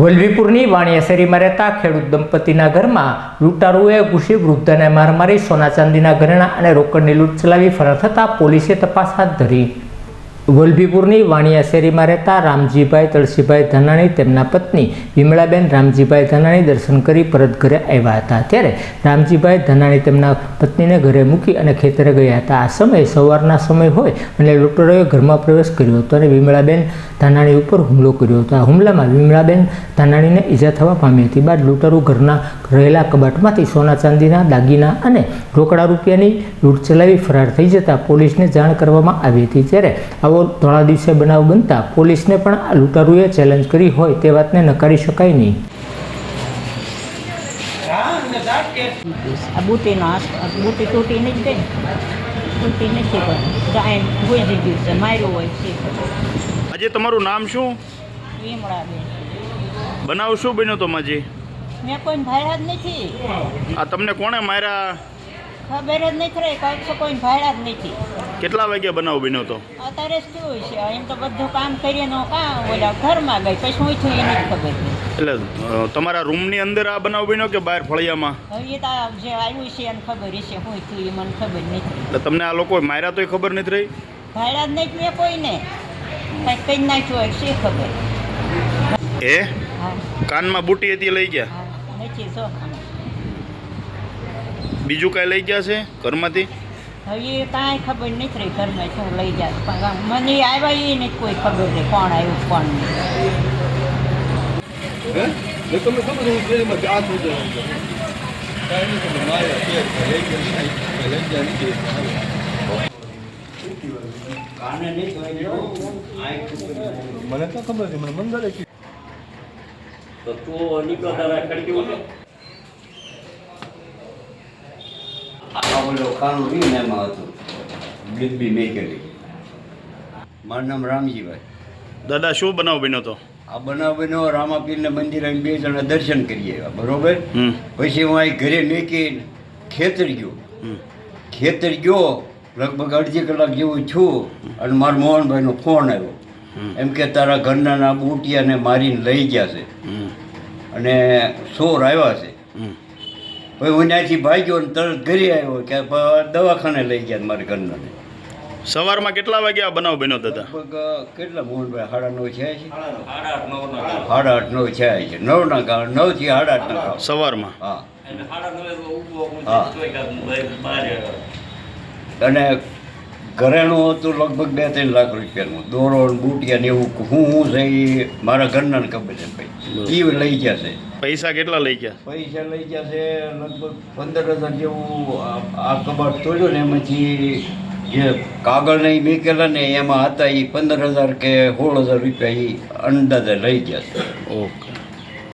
વલભીપુરની વાણિયા રહેતા ખેડૂત દંપતીના ઘરમાં લૂંટારુઓએ ઘૂસી વૃદ્ધને માર મારી સોના ચાંદીના ઘરેણાં અને રોકડની લૂંટ ચલાવી ફરાર થતાં પોલીસે તપાસ હાથ ધરી. વલભીપુરની વાણિયા શેરીમાં રહેતા રામજીભાઈ તળસીભાઈ ધનાણી તેમના પત્ની વિમળાબેન રામજીભાઈ ધનાણી દર્શન કરી પરત ઘરે આવ્યા હતા. ત્યારે રામજીભાઈ ધનાણી તેમના પત્નીને ઘરે મૂકી અને ખેતરે ગયા હતા. આ સમયે સવારના સમય હોય અને લૂંટરોએ ઘરમાં પ્રવેશ કર્યો હતો અને વિમળાબેન ધાનાણી ઉપર હુમલો કર્યો હતો. આ હુમલામાં વિમળાબેન ધાનાણીને ઈજા થવા પામી હતી. બાદ લૂંટરો ઘરના રહેલા કબાટમાંથી સોના ચાંદીના, દાગીના અને રોકડા રૂપિયાની લૂંટ ચલાવી ફરાર થઈ જતા પોલીસને જાણ કરવામાં આવી હતી. ત્યારે આવો ધોળા દિવસે બનાવ બનતા પોલીસને પણ આ લૂંટારુએ ચેલેન્જ કરી હોય તે વાતને નકારી શકાય નહીં. આ બુટીનો બુટી તૂટી નથી ગઈ. તૂટી નથી પણ ગાય ગુજરી ગયું છે માર્યું હોય છે. આજે તમારું નામ શું? બનાવ શું બન્યો તો માજી? મેં કોઈ ભાડ્યા જ નથી. આ તમને કોણે માર્યા? ખબર જ નથી રહી તો કોઈ ભાડા જ નથી. કેટલા વાગ્યા બનાવ બન્યો તો? અત્યારે શું હોય છે એમ તો બધું કામ કરીએ નો કાં ઓલા ઘરમાં ગઈ પછી હું થયું એને ખબર નહીં એટલે તમારા રૂમની અંદર આ બનાવ બન્યો કે બહાર ફળિયામાં? હવે એ તો આ જે આવ્યું છે એને ખબર છે હું છું એ મને ખબર નથી એટલે તમને આ લોકો માર્યા તોય ખબર નથી રહી? ભાડા જ નહીં મેં કોઈને. કંઈક કહી નાખ્યું હોય છે ખબર. એ કાનમાં બુટી હતી લઈ ગયા? નથી જો બીજું કાંઈ લઈ ગયા છે ઘરમાંથી? હવે એ કાંઈ ખબર નથી રહી ઘરમાં શું લઈ જાય પણ મને આવ્યા એ નથી કોઈ ખબર રહી કોણ આવ્યું કોણ નહીં. મને તો ખબર છે મને મંદરે તો તું નીકળો તારા ખડકી ઉઠો આ ઓલો કાનું રહ્યું ને એમાં હતું. બિલબી મેકેલી. મારું નામ રામજીભાઈ. દાદા શું બનાવ બન્યો તો? આ બનાવ બન્યો રામાપીરના મંદિરે અમે બે જણા દર્શન કરી આવ્યા બરોબર? પછી હું અહીં ઘરે મેકીને ખેતર ગયો. ખેતર ગયો લગભગ અડધી કલાક જેવું છું અને મારા મોહનભાઈનો ફોન આવ્યો. એમ કે તારા ઘરના ના બુટિયાને મારીને લઈ ગયા છે. અને સોર આવ્યા છે. પછી હું ત્યાંથી ભાગ્યો ને તરત ઘરે આવ્યો કે દવાખાને લઈ ગયા મારા ઘરના સવારમાં કેટલા વાગે આ બનાવ બન્યો દાદા? લગભગ કેટલા મોહનભાઈ સાડા નવ છે? સાડા આઠ નવ છે છે. નવના નવ નવથી સાડા આઠના ગાળ સવારમાં? હા. હા. અને ઘરેણું હતું લગભગ બે ત્રણ લાખ રૂપિયાનું. દોરો બુટિયા ને એવું હું હું છે એ મારા ઘરના ખબર છે ભાઈ. એ લઈ ગયા છે. પૈસા કેટલા લઈ ગયા? પૈસા લઈ ગયા છે લગભગ પંદર હજાર જેવું આ- કબાટ તોડ્યું ને એમાંથી જે કાગળ ને મેકેલા ને એમાં હતા એ પંદર હજાર કે સોળ હજાર રૂપિયા એ અંદાજે લઈ ગયા છે. ઓકે.